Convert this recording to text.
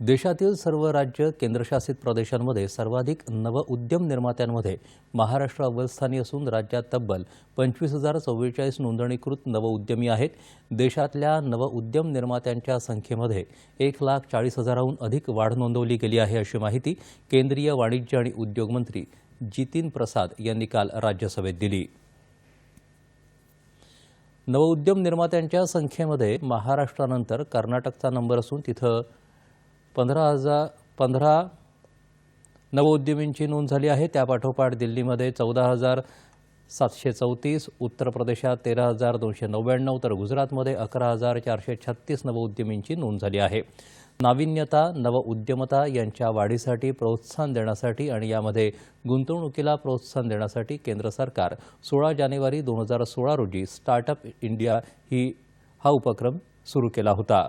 देशातील सर्व राज्य केंद्रशासित प्रदेशांमध्ये सर्वाधिक नवउद्यम निर्मात्यांमध्ये महाराष्ट्र अव्वलस्थानी असून राज्यात तब्बल पंचवीस हजार चव्वेचाळीस नोंदणीकृत नवउद्यमी आहेत. देशातल्या नवउद्यम निर्मात्यांच्या संख्येमध्ये एक लाख चाळीस हजाराहून अधिक वाढ नोंदवली गेली आहे अशी माहिती केंद्रीय वाणिज्य आणि उद्योग मंत्री जितीन प्रसाद यांनी काल राज्यसभेत दिली. नवउद्यम निर्मात्यांच्या संख्येमध्ये महाराष्ट्रानंतर कर्नाटकचा नंबर असून तिथं पंधरा हजार पंधरा नवउद्यमींची नोंद झाली आहे. त्यापाठोपाठ दिल्लीमध्ये चौदा हजार सातशे चौतीस उत्तर प्रदेशात तेरा हजार दोनशे नव्याण्णव तर गुजरातमध्ये अकरा हजार चारशे छत्तीस नवउद्यमींची नोंद झाली आहे. नाविन्यता नवउद्यमता यांच्या वाढीसाठी प्रोत्साहन देण्यासाठी आणि यामध्ये गुंतवणुकीला प्रोत्साहन देण्यासाठी केंद्र सरकार सोळा जानेवारी दोन हजार सोळा रोजी स्टार्टअप इंडिया ही हा उपक्रम सुरू केला होता.